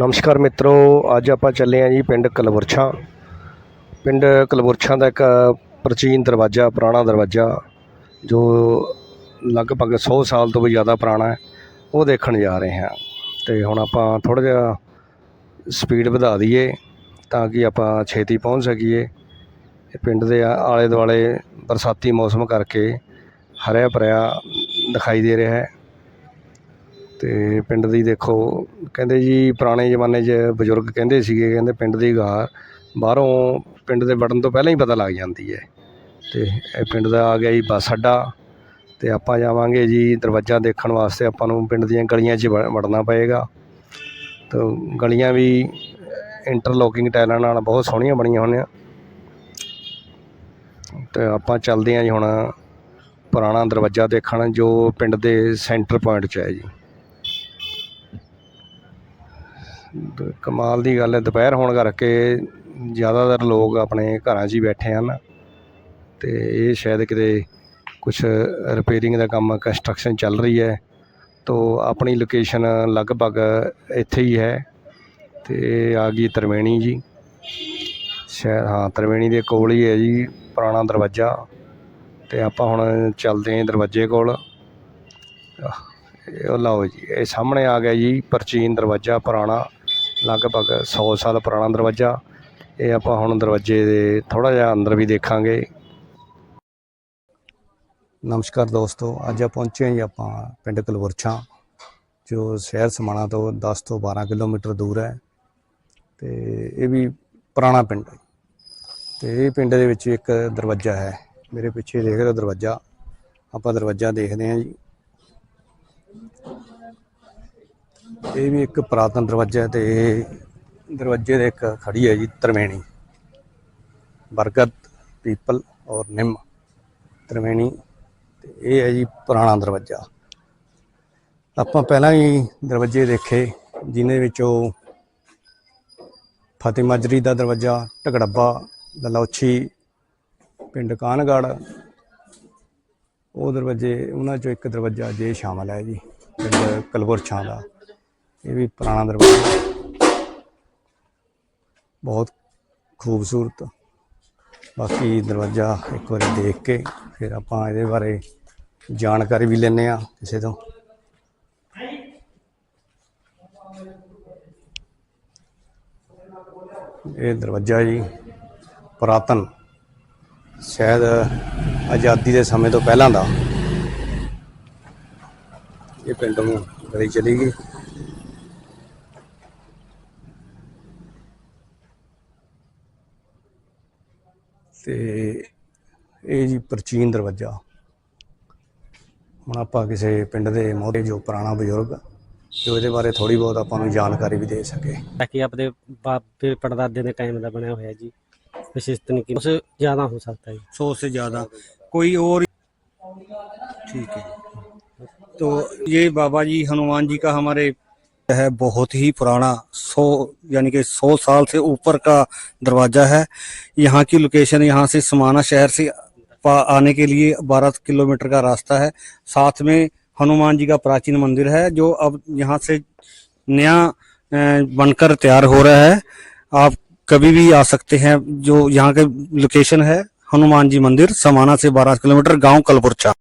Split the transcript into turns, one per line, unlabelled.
ਨਮਸਕਾਰ ਮਿੱਤਰੋ, ਅੱਜ ਆਪਾਂ ਚੱਲੇ ਆਂ ਜੀ ਪਿੰਡ ਕਲਵਰਛਾ ਪਿੰਡ ਕਲਵਰਛਾ ਦਾ ਇੱਕ ਪ੍ਰਾਚੀਨ ਦਰਵਾਜ਼ਾ, ਪੁਰਾਣਾ ਦਰਵਾਜ਼ਾ, ਜੋ ਲਗਭਗ 100 ਸਾਲ ਤੋਂ ਵੀ ਜ਼ਿਆਦਾ ਪੁਰਾਣਾ ਹੈ, ਉਹ ਦੇਖਣ ਜਾ ਰਹੇ ਹਾਂ। ਤੇ ਹੁਣ ਆਪਾਂ ਥੋੜ੍ਹਾ ਜਿਹਾ ਸਪੀਡ ਵਧਾ ਦਈਏ ਤਾਂ ਕਿ ਆਪਾਂ ਛੇਤੀ ਪਹੁੰਚ ਸਕੀਏ। ਪਿੰਡ ਦੇ ਆਲੇ ਦੁਆਲੇ ਬਰਸਾਤੀ ਮੌਸਮ ਕਰਕੇ ਹਰਿਆ ਭਰਿਆ ਦਿਖਾਈ ਦੇ ਰਿਹਾ ਹੈ। ਤੇ ਪਿੰਡ ਦੀ ਦੇਖੋ ਕਹਿੰਦੇ ਜੀ, ਪੁਰਾਣੇ ਜ਼ਮਾਨੇ 'ਚ ਬਜ਼ੁਰਗ ਕਹਿੰਦੇ ਸੀਗੇ, ਕਹਿੰਦੇ ਪਿੰਡ ਦੀ ਗਾਰ ਬਾਹਰੋਂ ਪਿੰਡ ਦੇ ਵੜਨ ਤੋਂ ਪਹਿਲਾਂ ਹੀ ਪਤਾ ਲੱਗ ਜਾਂਦੀ ਹੈ। ਅਤੇ ਇਹ ਪਿੰਡ ਦਾ ਆ ਗਿਆ ਜੀ ਬੱਸ ਅੱਡਾ ਅਤੇ ਆਪਾਂ ਜਾਵਾਂਗੇ ਜੀ ਦਰਵਾਜ਼ਾ ਦੇਖਣ ਵਾਸਤੇ, ਆਪਾਂ ਨੂੰ ਪਿੰਡ ਦੀਆਂ ਗਲੀਆਂ 'ਚ ਵ- ਵੜਨਾ ਪਏਗਾ। ਤਾਂ ਗਲੀਆਂ ਵੀ ਇੰਟਰਲੋਕਿੰਗ ਟਾਇਲਾਂ ਨਾਲ ਬਹੁਤ ਸੋਹਣੀਆਂ ਬਣੀਆਂ ਹੋਈਆਂ। ਤੇ ਆਪਾਂ ਚੱਲਦੇ ਹਾਂ ਜੀ ਹੁਣ ਪੁਰਾਣਾ ਦਰਵਾਜ਼ਾ ਦੇਖਣ, ਜੋ ਪਿੰਡ ਦੇ ਸੈਂਟਰ ਪੁਆਇੰਟ 'ਚ ਹੈ ਜੀ ਦ- ਕਮਾਲ ਦੀ ਗੱਲ ਹੈ। ਦੁਪਹਿਰ ਹੋਣ ਕਰਕੇ ਜ਼ਿਆਦਾਤਰ ਲੋਕ ਆਪਣੇ ਘਰਾਂ 'ਚ ਹੀ ਬੈਠੇ ਹਨ ਅਤੇ ਇਹ ਸ਼ਾਇਦ ਕਿਤੇ ਕੁਝ ਰਿਪੇਅਰਿੰਗ ਦਾ ਕੰਮ ਕੰਸਟਰਕਸ਼ਨ ਚੱਲ ਰਹੀ ਹੈ ਤੋ ਆਪਣੀ ਲੋਕੇਸ਼ਨ ਲਗਭਗ ਇੱਥੇ ਹੀ ਹੈ ਤੇ ਆ ਗਈ ਤਰਵੇਣੀ ਜੀ। ਸ਼ਾਇਦ ਹਾਂ, ਤਰਵੇਣੀ ਦੇ ਕੋਲ ਹੀ ਹੈ ਜੀ ਪੁਰਾਣਾ ਦਰਵਾਜ਼ਾ ਤੇ ਆਪਾਂ ਹੁਣ ਚੱਲਦੇ ਹਾਂ ਦਰਵਾਜ਼ੇ ਕੋਲ। ਇਹ ਲਓ ਜੀ, ਇਹ ਸਾਹਮਣੇ ਆ ਗਿਆ ਜੀ ਪ੍ਰਾਚੀਨ ਦਰਵਾਜ਼ਾ, ਪੁਰਾਣਾ। ਲਗਭਗ ਸੌ ਸਾਲ ਪੁਰਾਣਾ ਦਰਵਾਜ਼ਾ। ਇਹ ਆਪਾਂ ਹੁਣ ਦਰਵਾਜ਼ੇ ਦੇ ਥੋੜਾ ਜਿਹਾ ਅੰਦਰ ਵੀ ਦੇਖਾਂਗੇ। ਨਮਸਕਾਰ ਦੋਸਤੋ, ਅੱਜ ਆ ਪਹੁੰਚੇ ਹਾਂ ਜੀ ਆਪਾਂ ਪਿੰਡ ਕਲਵਰਛਾ, ਜੋ ਸ਼ਹਿਰ ਸਮਾਣਾ ਤੋਂ 10 ਤੋਂ 12 ਕਿਲੋਮੀਟਰ ਦੂਰ ਹੈ। ਤੇ ਇਹ ਵੀ ਪੁਰਾਣਾ ਪਿੰਡ ਹੈ। ਤੇ ਇਹ ਪਿੰਡ ਦੇ ਵਿੱਚ ਇੱਕ ਦਰਵਾਜ਼ਾ ਹੈ। ਮੇਰੇ ਪਿੱਛੇ ਦੇਖ ਰਹੇ ਹੋ ਦਰਵਾਜ਼ਾ। ਆਪਾਂ ਦਰਵਾਜ਼ਾ ਦੇਖਦੇ ਹਾਂ ਜੀ। ਇਹ ਵੀ ਇੱਕ ਪੁਰਾਤਨ ਦਰਵਾਜ਼ਾ ਹੈ ਤੇ ਇਹ ਦਰਵਾਜ਼ੇ ਦੇ ਇੱਕ ਖੜੀ ਹੈ ਜੀ ਤਰਵੇਣੀ। ਬਰਗਦ, ਪੀਪਲ ਔਰ ਨਿੰਮ। ਤਰਵੇਣੀ ਤੇ ਇਹ ਹੈ ਜੀ ਪੁਰਾਣਾ ਦਰਵਾਜ਼ਾ। ਆਪਾਂ ਪਹਿਲਾਂ ਹੀ ਦਰਵਾਜ਼ੇ ਦੇਖੇ ਜਿਨ੍ਹਾਂ ਵਿੱਚੋਂ ਫਤਿਹ ਮਾਜਰੀ ਦਾ ਦਰਵਾਜ਼ਾ, ਢਗੜੱਬਾ ਦਲੌਛੀ ਪਿੰਡ ਕਾਨਗੜ, ਉਹ ਦਰਵਾਜ਼ੇ, ਉਹਨਾਂ ਚੋਂ ਇੱਕ ਦਰਵਾਜ਼ਾ ਜੇ ਸ਼ਾਮਲ ਹੈ ਜੀ, ਪਿੰਡ ਕਲਵਰਛਾਂ ਦਾ। ਇਹ ਵੀ ਪੁਰਾਣਾ ਦਰਵਾਜ਼ਾ ਬਹੁਤ ਖੂਬਸੂਰਤ। ਬਾਕੀ ਦਰਵਾਜ਼ਾ ਇੱਕ ਵਾਰੀ ਦੇਖ ਕੇ ਫਿਰ ਆਪਾਂ ਇਹਦੇ ਬਾਰੇ ਜਾਣਕਾਰੀ ਵੀ ਲੈਣੇ ਆ ਕਿਸੇ ਤੋਂ। ਇਹ ਦਰਵਾਜ਼ਾ ਜੀ ਪੁਰਾਤਨ, ਸ਼ਾਇਦ ਆਜ਼ਾਦੀ ਦੇ ਸਮੇਂ ਤੋਂ ਪਹਿਲਾਂ ਦਾ। ਇਹ ਪਿੰਡ ਨੂੰ ਗਲੀ ਚਲੀ ਗਈ। ਤੇ ਇਹ ਜੀ ਪ੍ਰਾਚੀਨ ਦਰਵਾਜ਼ਾ ਹੁਣ ਆਪਾਂ ਕਿਸੇ ਪਿੰਡ ਦੇ ਮੋਢੇ ਜੋ ਪੁਰਾਣਾ ਬਜ਼ੁਰਗ ਜੋ ਇਹਦੇ ਬਾਰੇ ਥੋੜੀ ਬਹੁਤ ਆਪਾਂ ਨੂੰ ਜਾਣਕਾਰੀ ਵੀ ਦੇ ਸਕੇ
ਤਾਂ ਕਿ ਆਪਦੇ ਬਾਪੇ ਪੜਦਾਦੇ ਦੇ ਟਾਈਮ ਦਾ ਬਣਿਆ ਹੋਇਆ ਜੀ ਵਿਸ਼ੇਸ਼ ਤਕਨੀਕੀ ਉਸ ਜ਼ਿਆਦਾ ਹੋ ਸਕਦਾ ਹੈ
सौ से ज़्यादा कोई और ठीक है तो ये बाबा जी हनुमान जी का हमारे है, बहुत ही पुराना, सौ, यानी कि सौ साल से ऊपर का दरवाज़ा है। यहाँ की लोकेशन यहाँ से समाना शहर से आने के लिए बारह किलोमीटर का रास्ता है। साथ में हनुमान जी का प्राचीन मंदिर है, जो अब यहाँ से नया बनकर तैयार हो रहा है। आप कभी भी आ सकते हैं, जो यहाँ के लोकेशन है, हनुमान जी मंदिर, समाना से 12 किलोमीटर, गाँव कलपुरचा।